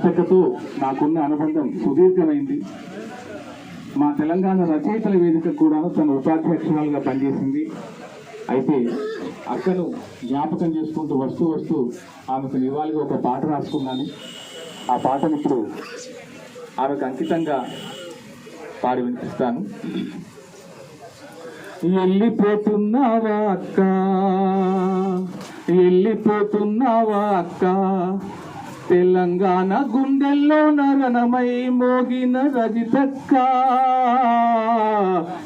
పుస్తకతో నాకున్న అనుబంధం సుదీర్ఘమైంది. మా తెలంగాణ రచయితల వేదిక కూడా తన ఉపాధ్యక్షురాలుగా పనిచేసింది. అయితే అక్కను జ్ఞాపకం చేసుకుంటూ వస్తూ వస్తూ ఆమెకు నివాళిగా ఒక పాట రాసుకున్నాను. ఆ పాటను ఇప్పుడు ఆమెకు అంకితంగా పాడి వినిపిస్తాను. వెళ్ళిపోతున్నావా అక్క? వెళ్ళిపోతున్నావా అక్క? తెలంగాణ గుండెల్లో నరణమై మోగిన రజితక్క.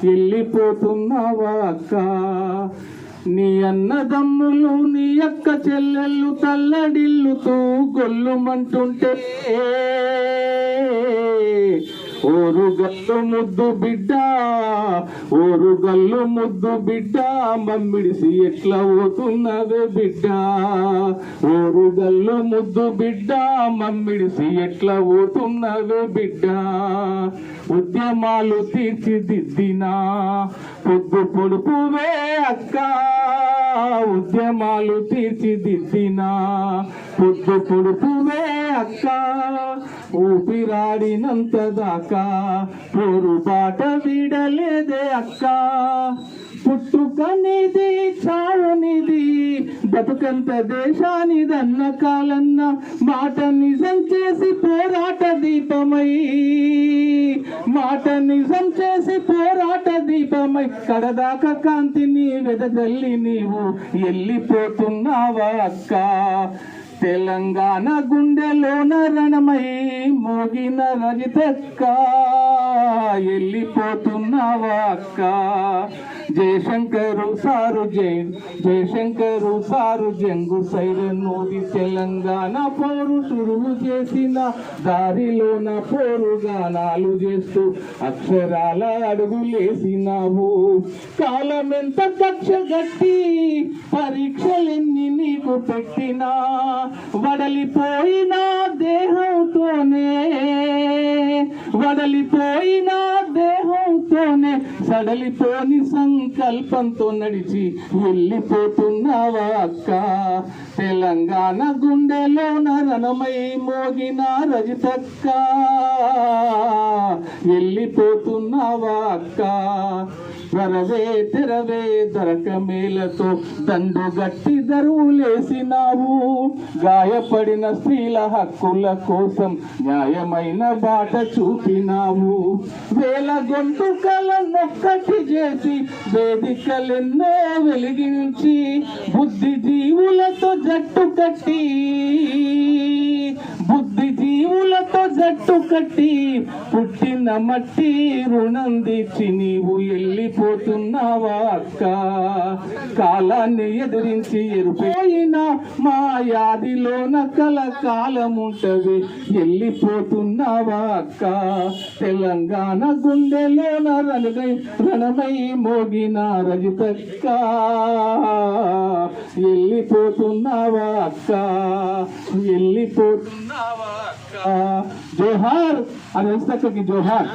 వెళ్ళిపోతున్నావా అక్క? నీ అన్నదమ్ములు నీ అక్క చెల్లెళ్ళు తల్లడిల్లుతూ గొల్లుమంటుంటే. ఓరు గల్లు ముద్దు బిడ్డ ఓరు గల్లు ముద్దు బిడ్డ మమ్మిడిసి ఎట్లా పోతున్నదే బిడ్డ. ఓరు గల్లు ముద్దు బిడ్డ మమ్మిడిసి ఎట్లా పోతున్నదే బిడ్డ. ఉద్యమాలు తీర్చిదిద్దినా పొద్దు పొడుపువే అక్క. ఉద్యమాలు తీర్చిదిద్దినా పొద్దు పొడుపువే అక్క. ఊపిరాడినంత దాకా పోరు బాట వీడలేదే అక్క. పుట్టుకనిది చావునిది బతుకంత దేశానిదన్న కాలన్న మాట నిజం చేసి పోరాట దీపమై. మాట నిజం చేసి పోరాట దీపమై. కడదాక కాంతిని వెదజల్లి నీవు వెళ్ళిపోతున్నావా అక్క. తెలంగాణ గుండెలోన రణమై మోగిన రజితక్క వెళ్ళిపోతున్నావా అక్క? జయశంకరు సారు జై జయశంకరు సారు జంగు సైరనూది తెలంగాణ పోరు సురువు చేసిన దారిలోన పోరు గానాలు చేస్తూ అక్షరాల అడుగులేసినావు కాలమెంత కక్ష గట్టి పరీక్షలెన్ని నీకు పెట్టినా వడలిపోయిన దేహంతోనే వడలిపోయినా సడలిపోని సంకల్పంతో నడిచి వెళ్ళిపోతున్నావా అక్క? తెలంగాణ గుండెలోన రణమై మోగిన రజితక్క వెళ్ళిపోతున్నావా అక్క? వరవే తెరవే దొరక మేలతో దండు గట్టి దరువులేసినావు గాయపడిన స్త్రీల హక్కుల కోసం న్యాయమైన బాట చూపినావు. వేల గొంతుకలనొక్కటి చేసి వేదికలెన్నో వెలిగించి బుద్ధి జీవులతో జట్టు కట్టి గట్టు కట్టి పుట్టిన మట్టి రుణం తీర్చి నీవు వెళ్ళిపోతున్నావా అక్క? కాలాన్ని ఎదిరించి ఎరుపోయిన మా యాదిలోన కల కాలం ఉంటది వెళ్ళిపోతున్నావా అక్క? తెలంగాణ గుండెలోన రణమై రణమై మోగిన రజితక్క వెళ్ళిపోతున్నావా అక్క? వెళ్ళిపోతున్నావా అక్క? जोहार तक की जोहार?